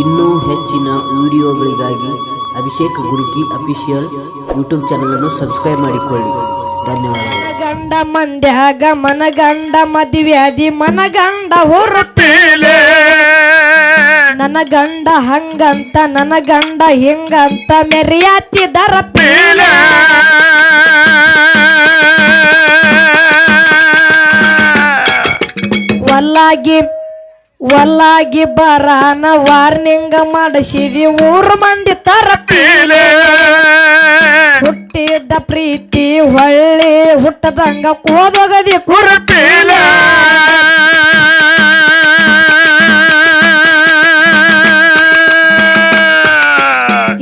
ಇನ್ನೂ ಹೆಚ್ಚಿನ ವಿಡಿಯೋಗಳಿಗಾಗಿ ಅಭಿಷೇಕ್ ಗುರುಕಿ ಅಫಿಷಿಯಲ್ ಯೂಟ್ಯೂಬ್ ಚಾನಲನ್ನು ಸಬ್ಸ್ಕ್ರೈಬ್ ಮಾಡಿಕೊಳ್ಳಿ. ಧನ್ಯವಾದಗಳು ಗಂಡ ಮಂದ್ಯಾಗ ಮನಗಂಡ ಮದುವ್ಯಾದಿ ಮನಗಂಡ ಹುರುಪೀಲೆ. ನನ್ನ ಗಂಡ ಹಂಗಂತ ನನ್ನ ಗಂಡ ಹಿಂಗಂತ ಮೆರಿಯಾತಿದರ ಪೀಲೆ ಒಲ್ಲಾಗಿ ಒಲ್ಲಾಗಿ ಬರಾನ ವಾರ್ನಿಂಗ್ ಮಾಡಿಸಿದಿ ಊರು ಮಂದಿ ತರ ಪೀಲೆ. ಹುಟ್ಟಿದ ಪ್ರೀತಿ ಹೊಳ್ಳಿ ಹುಟ್ಟದಂಗ ಕೋದೊಗದಿ ಕುರುಪೀಲ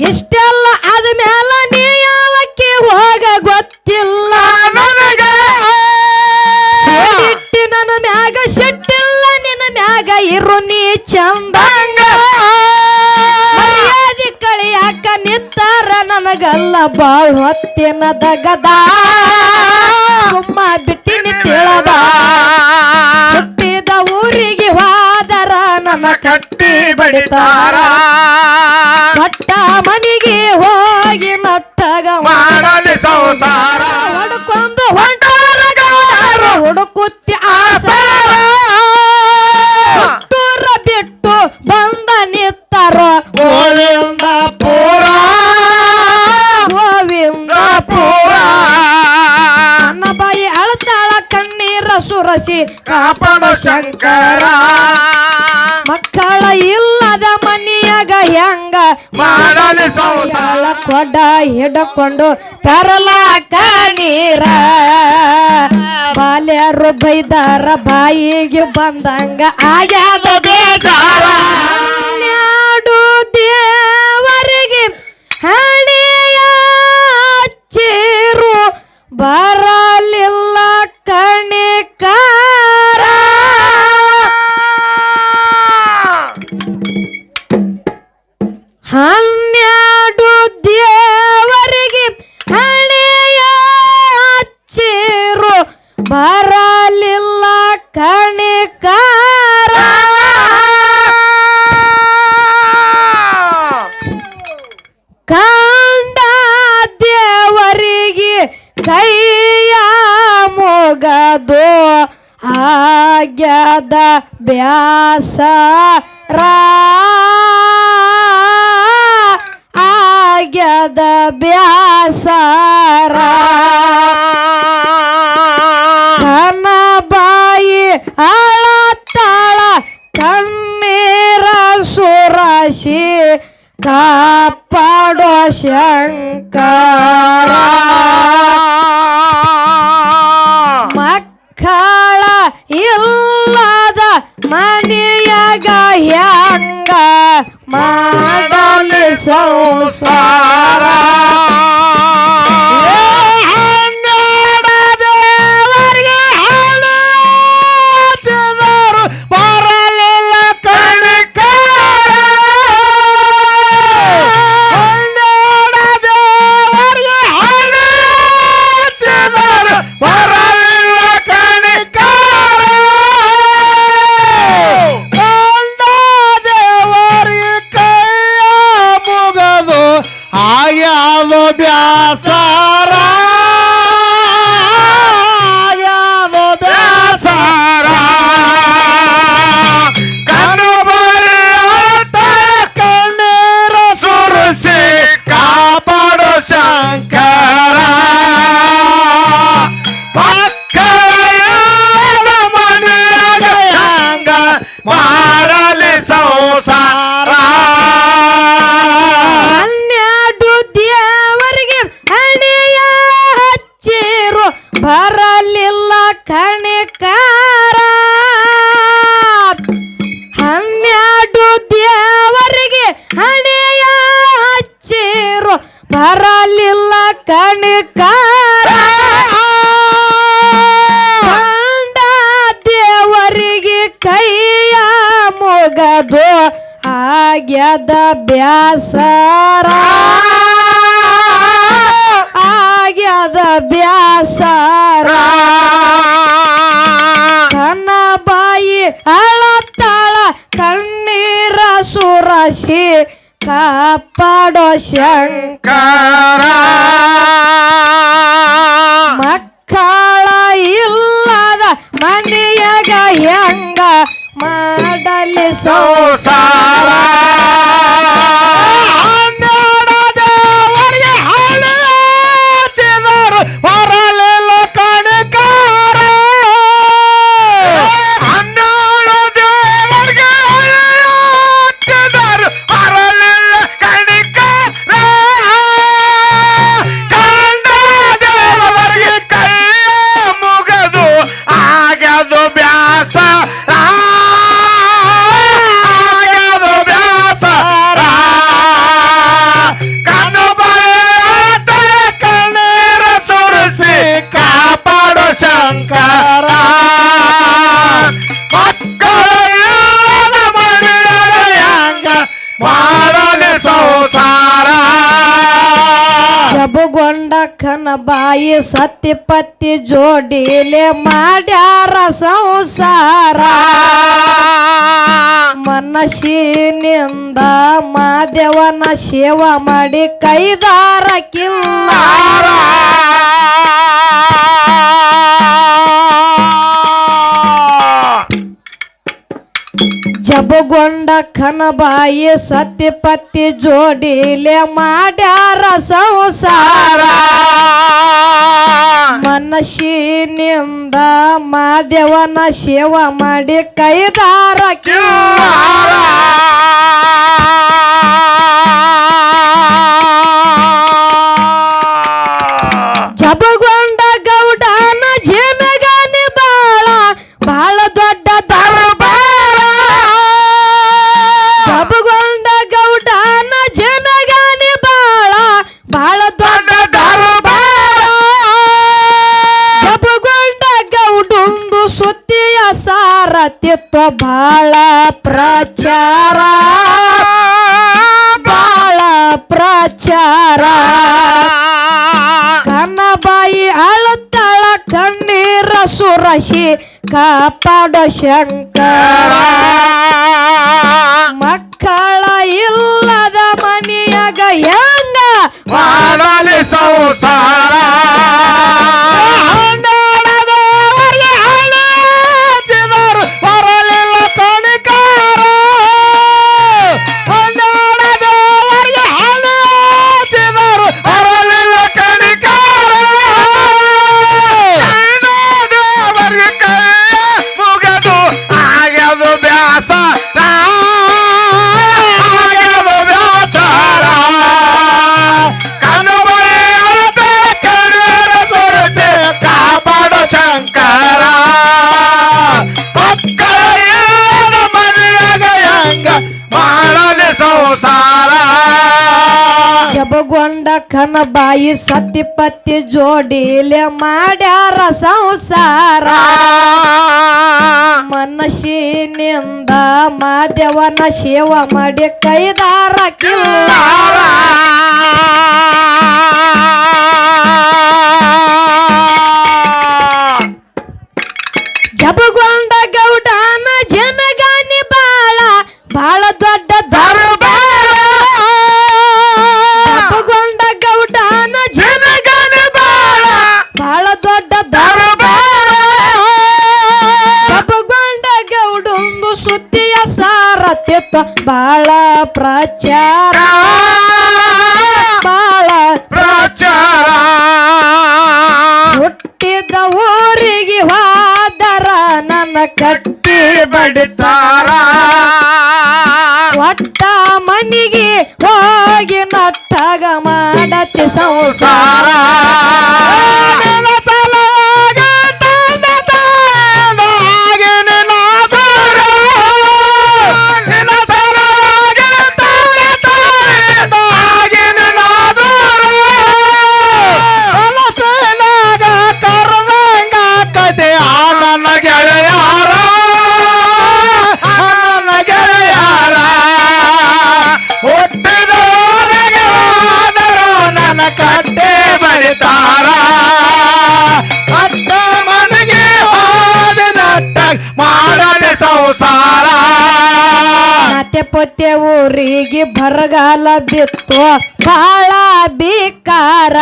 ಇಷ್ಟೆಲ್ಲ ಆದ್ಮೇಲ ಬಾಳ್ ಹೊತ್ತಿನ ದಗದ. ಸುಮ್ಮ ಬಿಟ್ಟಿನಿ ತಿಳದ ಹುಟ್ಟಿದ ಊರಿಗೆ ಹೋದರ ನನ್ನ ಕಟ್ಟಿ ಬಡಿತಾರ. ಸುರಸಿ ಕಾಪಾಡ ಶಂಕರ. ಮಕ್ಕಳ ಇಲ್ಲದ ಮನೆಯಾಗ ಹೆಂಗ ಮಾಡಲಿ ಸಂಸಾರ. ಕೊಡ ಹಿಡ್ಕೊಂಡು ತರಲಾಕ ನೀರ. ಬಾಲ್ಯರು ಬೈದಾರ ಬಾಯಿಗೆ ಬಂದಂಗ ಆಗ್ಯಾದ ಬೇಜಾರ. ನಾಡು ದೇವರಿಗೆ ಹಣೆಯ ಚೀರು ಬರಲಿಲ್ಲ ಹನ್ನೆರಡು ದೇವರಿಗೆ ಹಣೆಯ ಹಚ್ಚಿರು. ಬರಲಿಲ್ಲ ಕಣಿಕಾರ ಕಂಡ ದೇವರಿಗೆ ಕೈಯ ಮೊಗದು. ಆಗ್ಯದ ಬ್ಯಾಸರ. ಆಗ್ಯದ ಬ್ಯಾಸರ. ಕನ ಬಾಯಿ ಅಳತಾಳ ಕಣ್ಣೀರ ಸುರಸಿ ಕಾಪಾಡೋ ಶಂಕರ. ಮಕ್ಕಳ ಇಲ್ಲದ ಮನೆಯಾಗ ಹೆಂಗ ಮಾಡಲಿ ಸಂಸಾರ ಬರಲಿಲ್ಲ ಕಾಪಾಡೋ ಶಂಕರ. ಕಾರ ಮಕ್ಕಳ ಇಲ್ಲದ ಮನೆಯಾಗ ಹೆಂಗ ಮಾಡಲಿ ಸೌ ಬಾಯಿ ಸತ್ತಿ ಪತ್ತಿ ಜೋಡಿಲೆ ಮಾಡ್ಯಾರ ಸಂಸಾರ. ಮನಸ್ಸಿನಿಂದ ಮಾದೇವನ ಸೇವಾ ಮಾಡಿ ಕೈದಾರ ಕಿಲ್ಲ ಜಬಗೊಂಡ ಖನಬಾಯಿ ಬಾಯಿ ಸತ್ಯಪತಿ ಪತ್ತಿ ಜೋಡಿಲೆ ಮಾಡ್ಯಾರ ಸಂಸಾರ. ಮನಸ್ಸಿನಿಂದ ಮಾದೇವನ ಸೇವಾ ಮಾಡಿ ಕೈದಾರ ಕಿಲ್ಲ ಸುರಸಿ ಕಾಪಾಡೋ ಶಂಕರ. ಮಕ್ಕಳ ಇಲ್ಲದ ಮನೆಯಾಗ ಹೆಂಗ ಸಂಸಾರ ಖನ ಬಾಯಿ ಸತ್ತಿ ಪತ್ತಿ ಜೋಡಿಲೆ ಮಾಡ್ಯಾರ ಸಂಸಾರ. ಮನಸ್ಸಿನಿಂದ ಮಾದೇವನ ಸೇವ ಮಾಡಿ ಕೈದಾರ ಕಿಲ್ಲ ಜಬಗೊಂಡ ಗೌಡೊಂದು ಸುದ್ದಿಯ ಸಾರತಿತ್ವ ಬಾಳ ಪ್ರಚಾರ ಬಾಳ ಪ್ರಚಾರ ಹುಟ್ಟಿದ ಊರಿಗೆ ಹೋದರ ನನ್ನ ಕಟ್ಟಿ ಬಡಿತಾರ ಒಟ್ಟ ಮನಿಗೆ ಹೋಗಿ ನಟ್ಟಾಗ ಮಾಡತಿ ಸಂಸಾರ. ಊರಿಗೆ ಬರಗಾಲ ಬಿತ್ತು ಭಾಳ ಬಿಕಾರ.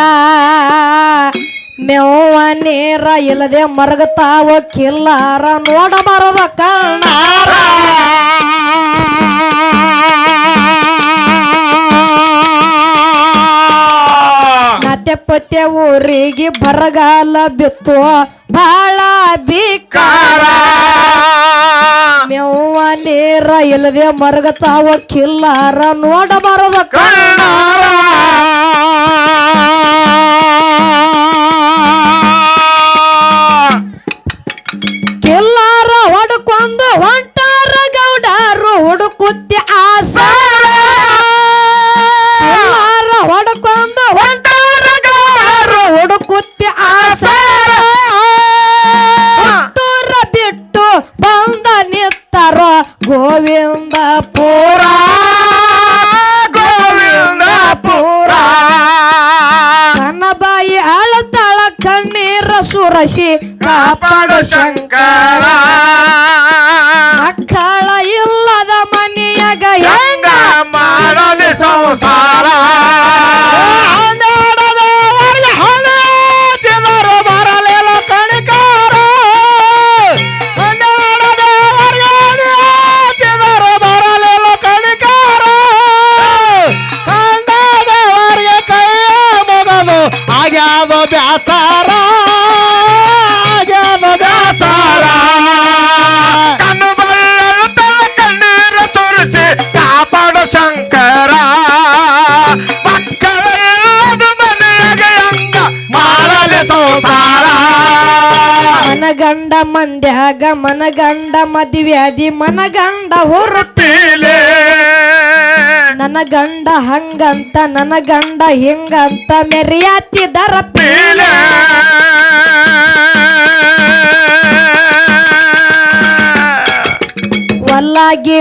ಮೆವ್ವ ನೀರ ಇಲ್ಲದೆ ಮರಗತಾವ ಕಿಲ್ಲಾರ ನೋಡಬಾರದ ಕಣ್ಣಾರ. ನತ್ತೆ ಊರಿಗೆ ಬರಗಾಲ ಬಿತ್ತು ಭಾಳ ಬಿಕಾರ. ಮೇವ ನೀರ ಇಲ್ಲದೆ ಮರಗತಾವ ಕಿಲ್ಲಾರ ನೋಡಬಾರದ ಕಣ್ಣಾರ ಸುರಸಿ ಕಾಪಾಡು ಶಂಕರ. ಮನಗಂಡ ಮದುವ್ಯಾದಿ ಮನಗಂಡ ಹೊರಟೀಲೆ. ನನ್ನ ಗಂಡ ಹಂಗಂತ ನನ್ನ ಗಂಡ ಹಿಂಗಂತ ಮೆರಿಯಾತಿದರ ಪೀಲೆ ಒಲ್ಲಾಗಿ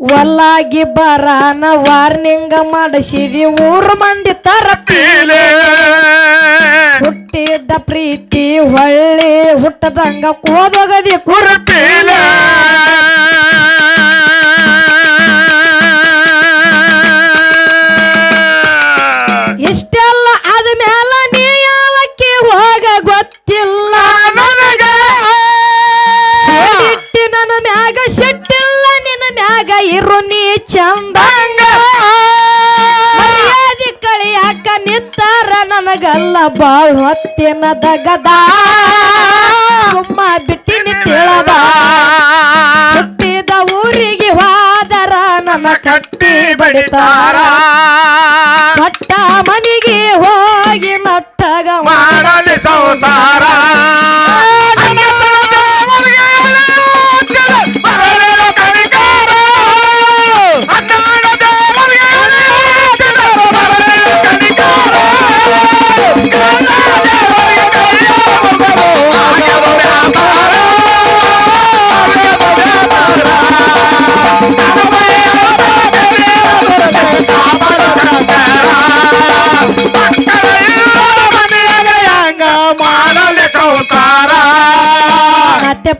ಒಲ್ಲಾಗಿ ಬರಾನ ವಾರ್ನಿಂಗ್ ಮಾಡಿಸಿದಿ ಊರು ಮಂದಿ ತರ ಪೀಲೆ ಹುಟ್ಟಿದ್ದ ಪ್ರೀತಿ ಹೊಳ್ಳಿ ಹುಟ್ಟದಂಗ ಕೋದೋಗದಿ ಕುರುಪಿ ಇಷ್ಟೆಲ್ಲ ಆದ್ಮೇಲ ನೀ ಯಾವಕ್ಕೆ ಹೋಗ ಗೊತ್ತಿಲ್ಲ. ನನಗೆ ಸಿಟ್ಟಿಟ್ಟಿ ನನ್ನ ಮ್ಯಾಗ ಸಿಟ್ಟಿಲ್ಲ, ನಿನ್ನ ಮ್ಯಾಗ ಇರು ನೀ ಚಂದಂಗ ಮರ್ಯಾದೆ ಕಳಿಯಾಕ ನಿಂತಾರ ನನಗಲ್ಲ ಬಾಳ್ ಹೊತ್ತಿನ ದಗದ. ಸುಮ್ಮ ಬಿಟ್ಟಿನಿ ತಿಳದ ಹುಟ್ಟಿದ ಊರಿಗೆ ಹೋದರ ನನ್ನ ಕಟ್ಟಿ ಬಡಿತಾರ. ಪಟ್ಟ ಮನಿಗೆ ಹೋಗಿ ನಟ್ಟಗ ಮಾಡಲಿ ಸಂಸಾರ.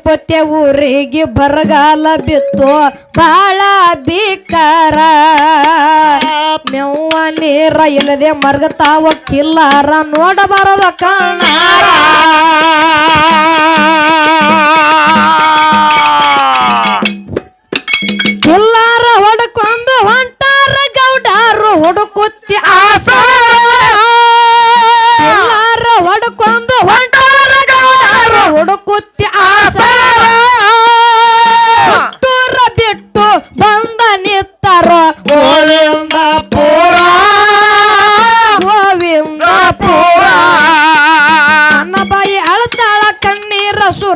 ಪೊತ್ತೆ ಊರಿಗೆ ಬರಗಾಲ ಬಿತ್ತು. ಬಾಳ ಬಿಕಾರ ಮೆವ್ವ ನೀರ ಇಲ್ಲದೆ ಮರ್ಗತಾವ ಕಿಲ್ಲಾರ ನೋಡಬಾರದ ಕಣ್ಣಾರ ಕಿಲ್ಲಾರ ಹೊಡ್ಕೊಂಡು ಹೊಂಟಾರ ಗೌಡರು ಹುಡುಕುತ್ತಿ ಆಸ. ಎಲ್ಲಾರ ಹೊಡ್ಕೊಂಡು ಹೊಂಟಾರ ಗೌಡರು ಹುಡುಕುತ್ತಿ ಆಸಾರ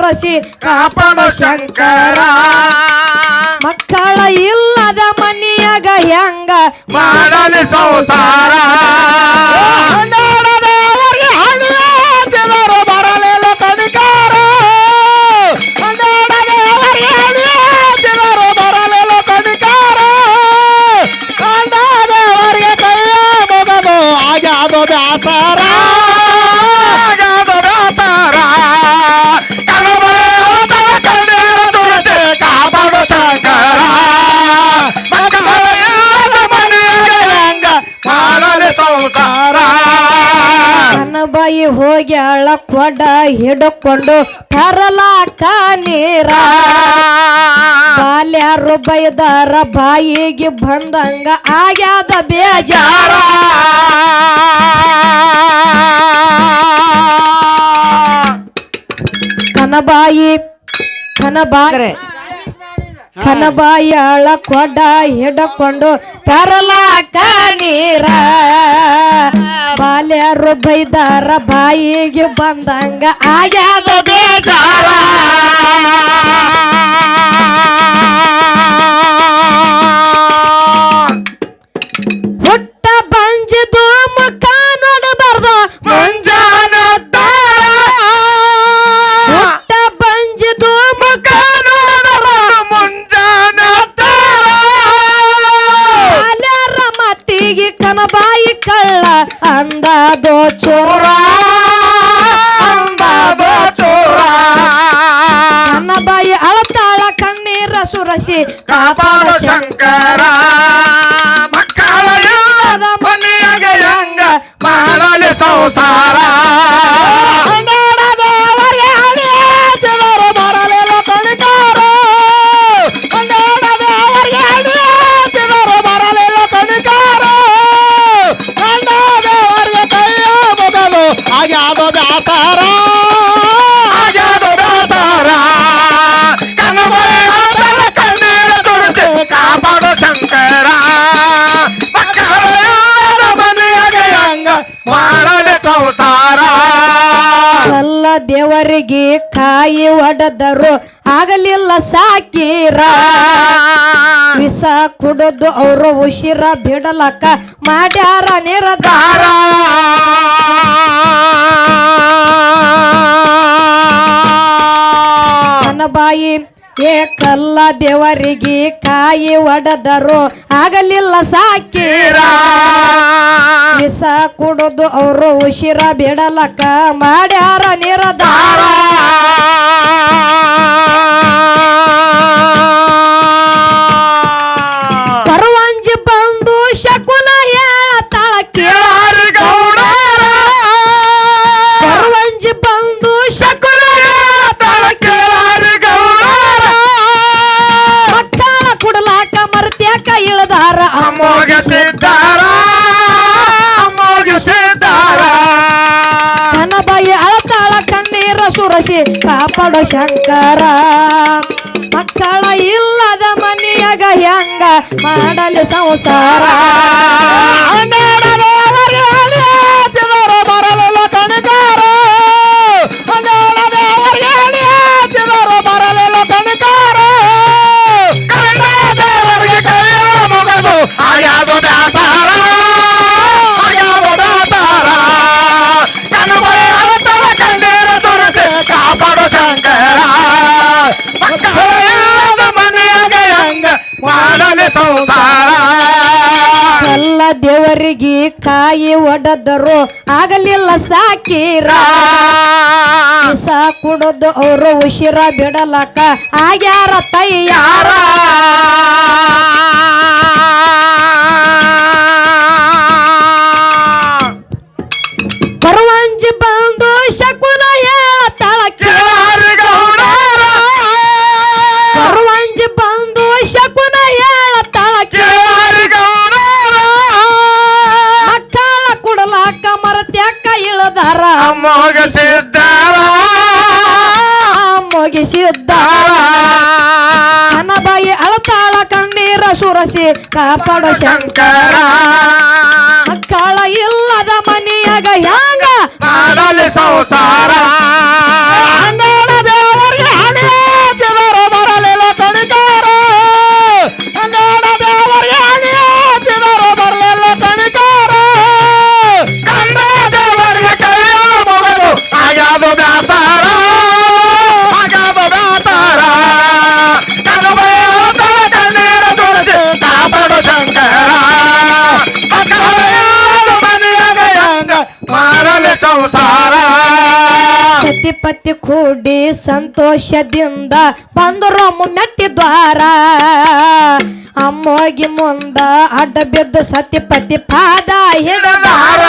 ಸುರಸಿ ಕಾಪಾಡು ಶಂಕರ. ಮಕ್ಕಳ ಇಲ್ಲದ ಮನೆಯಾಗ ಹೆಂಗ ಮಾಡಲಿ ಸಂಸಾರ ಹೋಗ್ಯಾಳ ಕೊಡ ಹಿಡ್ಕೊಂಡು ತರಲಾಕ ನೀರ. ಬಾಲ್ಯಾರು ಬೈದಾರ ಬಾಯಿಗೆ ಬಂದಂಗ ಆಗ್ಯಾದ ಬೇಜಾರ. ಕನಬಾಯಿ ಕನಬಾಯಿ ಕನಬಾಯಿಯಾಳ ಕೊಡ ಹಿಡ್ಕೊಂಡು ತರಲಾಕ ನೀರ. ಬಾಲ್ಯರು ಬೈದಾರ ಬಾಯಿಗೆ ಬಂದಂಗ ಆಗ್ಯಾದ ಬೇಜಾರ. ಸುರಸಿ ಕಾಪಾಡ ಶಂಕರ. ಮಕ್ಕಳ ಮನೆಯಾಗ ಹೆಂಗ ಮಾಡಲಿ ಸಂಸಾರ. ಎಲ್ಲ ದೇವರಿಗೆ ಕಾಯಿ ಒಡೆದರು. ಆಗಲಿಲ್ಲ ಸಾಕೀರ ವಿಷ ಕುಡಿದು ಅವರು ಉಸಿರ ಬಿಡಲಕ್ಕ ಮಾಡ್ಯಾರ ನಿರ್ಧಾರ. ಏಕಲ್ಲ ದೇವರಿಗೆ ಕಾಯಿ ಒಡೆದರು ಆಗಲಿಲ್ಲ ಸಾಕೀರ ವಿಷ ಕುಡಿದು ಅವರು ಉಸಿರ ಬಿಡಲಕ್ಕ ಮಾಡ್ಯಾರ ನಿರ್ಧಾರ ಅಮ್ಮೋಗ ಮುಗಿಸಿದ್ದಾರ? ನನ್ನ ಬಾಯಿ ಅಳತಾಳ ಕಣ್ಣೀರ ಸುರಸಿ ಕಾಪಾಡೋ ಶಂಕರ. ಮಕ್ಕಳ ಇಲ್ಲದ ಮನೆಯಾಗ ಹೆಂಗ ಮಾಡಲಿ ಸಂಸಾರ? ಸಂಸಾರ. ಎಲ್ಲ ದೇವರಿಗೆ ಕಾಯಿ ಒಡೆದರು ಆಗಲಿಲ್ಲ ಸಾಕೀರ. ಸಾ ಕುಡಿದು ಅವರು ಉಸಿರ ಬಿಡಲಕ್ಕ ಆಗ್ಯಾರ ತಯ್ಯಾರ ಮರತ್ಯಾಕ ಇಳದಾರ ಅಮ್ಮೋಗ ಸಿದ್ದಾರ ಮುಗಿಸಿದ್ದಾಳ ಕನಬಾಯಿ ಅಳತಾಳ ಕಣ್ಣೀರ ಸುರಸಿ ಕಾಪಾಡ ಶಂಕರ. ಮಕ್ಕಳ ಇಲ್ಲದ ಮನೆಯಾಗ ಹ್ಯಾಂಗ? ಸಂಸಾರ. ಸಂತೋಷದಿಂದ ಬಂದರು ಮೆಟ್ಟಿದ್ವಾರ ಅಮ್ಮೋಗಿ ಮುಂದ ಅಡ್ಡ ಬಿದ್ದು ಸತಿಪತಿ ಪಾದ ಹಿಡದಾರ.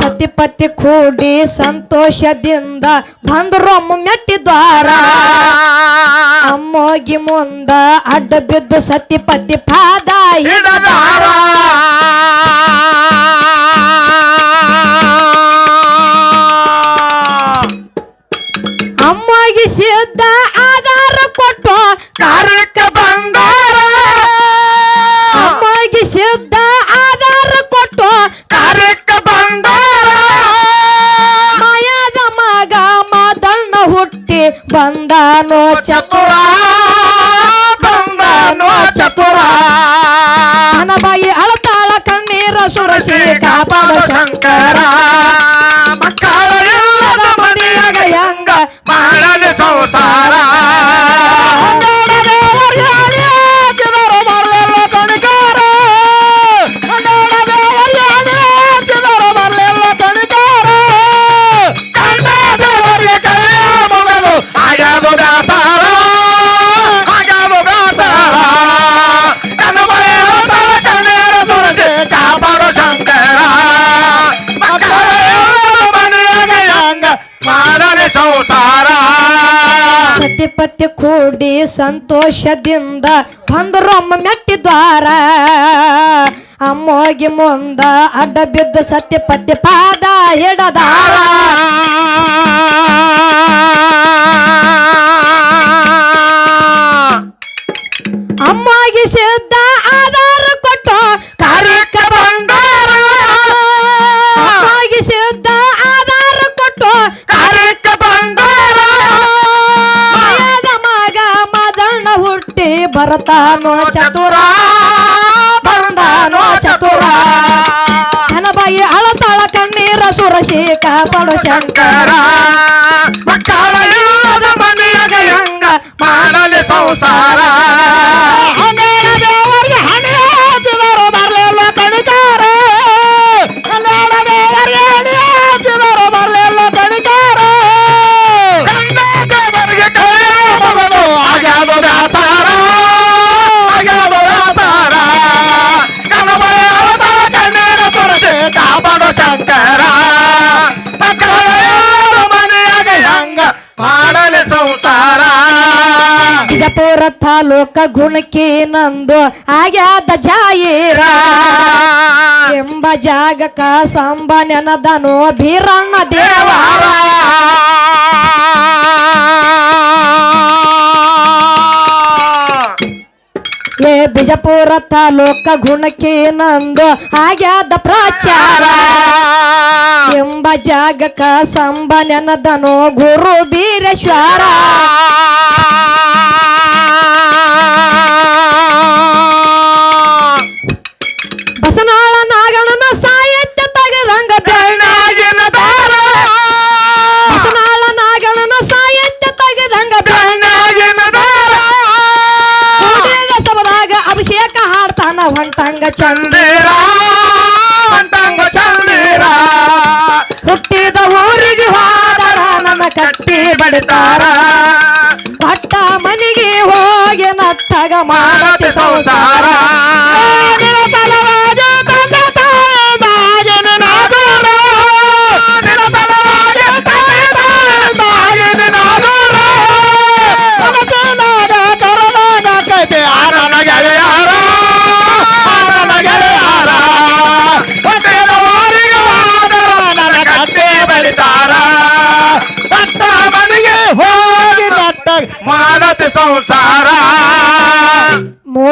ಸತಿಪತಿ ಕೂಡಿ ಸಂತೋಷದಿಂದ ಬಂದರು ಮೆಟ್ಟಿದ್ವಾರ ಅಮ್ಮೋಗಿ ಮುಂದ ಅಡ್ಡ ಬಿದ್ದು ಸತಿಪತಿ ಪಾದ ಹಿಡದಾರ. ಅಮ್ಮಗೆ ಆಧಾರ ಕೊಟ್ಟು ಕಾರಕ ಬಂಗಾರ. ಅಮ್ಮಗೆ ಸಿದ್ಧ ಆಧಾರ ಕೊಟ್ಟು ಕಾರಕ ಬಂಗಾರ. ಮಾಯದ ಮಗ ಮಾದಣ್ಣ ಹುಟ್ಟಿ ಬಂದನೋ. ಚತುರ ಸಂತೋಷದಿಂದ ಬಂದ್ರೊಮ್ಮ ಮೆಟ್ಟಿ ದ್ವಾರ ಅಮ್ಮೋಗಿ ಮುಂದ ಅಡ್ಡ ಬಿದ್ದು ಸತ್ಯ ಪದ್ಯ ಪಾದ ಹಿಡದಾರ ಬರತಾನೋ ಚತುರ ಬಂದಾನೋ ಚತುರ. ಹನಬಾಯಿ ಅಳತಾಳ ಕಣ್ಣೀರ ಸುರಸಿ ಕಾಪಾಡು ಶಂಕರ. ಮಕ್ಕಳ ಮನೆಯಾಗ ಮಾಡಲಿ ಸಂಸಾರ? ಬಿಜಾಪುರ ಲೋಕ ಗುಣಕಿ ನಂದು ಆಗ್ಯಾದ ಜಾಯಿರ ಎಂಬ ಜಾಗಕ ಸಂಬ ನೆನದನು ಬೀರಣ್ಣ ದೇವ. ಏ ಬಿಜಪುರ ತಾಲೂಕ ಗುಣಕಿ ನಂದು ಆಗ್ಯಾದ ಪ್ರಚಾರ. ಎಂಬ ಜಾಗಕ ಸಂಬ ನೆನದನು ಗುರು ಬೀರೇಶ್ವರ. ಹೊಂಟಂಗ ಚಂದಿರ ಹೊಂಟಂಗ ಚಂದಿರ. ಹುಟ್ಟಿದ ಊರಿಗೆ ಹೋದರ ನನ್ನ ಕಟ್ಟಿ ಬಡಿತಾರ. ಭಟ್ಟ ಮನೆಗೆ ಹೋಗಿ ನಟ್ಟಗ ಮಾಡ ಸಂಸಾರ.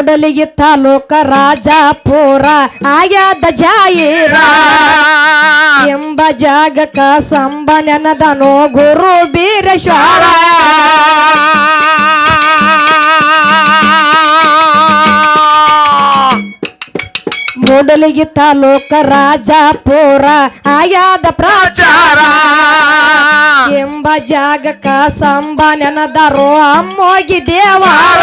ಮೂಡಲಿಗೆ ತಾಲೂಕ ರಾಜಾಪುರ ಆಗ್ಯಾದ ಜಾಯಿರ ಎಂಬ ಜಾಗಕ ಸಂಬ ನೆನದನು ಗುರು ಬೀರೇಶ್ವರ. ಮೂಡಲಿಗೆ ರಾಜ ರಾಜಾಪುರ ಆಯಾದ ಪ್ರಾಚಾರ. ಎಂಬ ಜಾಗಕ ಸಂಬ ನೆನದರೋ ಅಮ್ಮೋಗಿ ದೇವಾರ.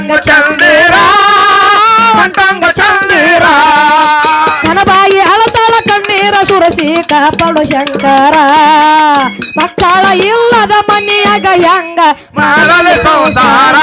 ಕಂಟಾಂಗ ಚಂದಿರ ಕಂಟಾಂಗ ಚಂದಿರ. ಕನಬಾಯಿ ಅಳತಾಳ ಕಣ್ಣೀರ ಸುರಸಿ ಕಾಪಾಡು ಶಂಕರ. ಮಕ್ಕಳ ಇಲ್ಲದ ಮನೆಯಾಗ ಹೆಂಗ ಮಾರಲೆ ಸಂಸಾರ.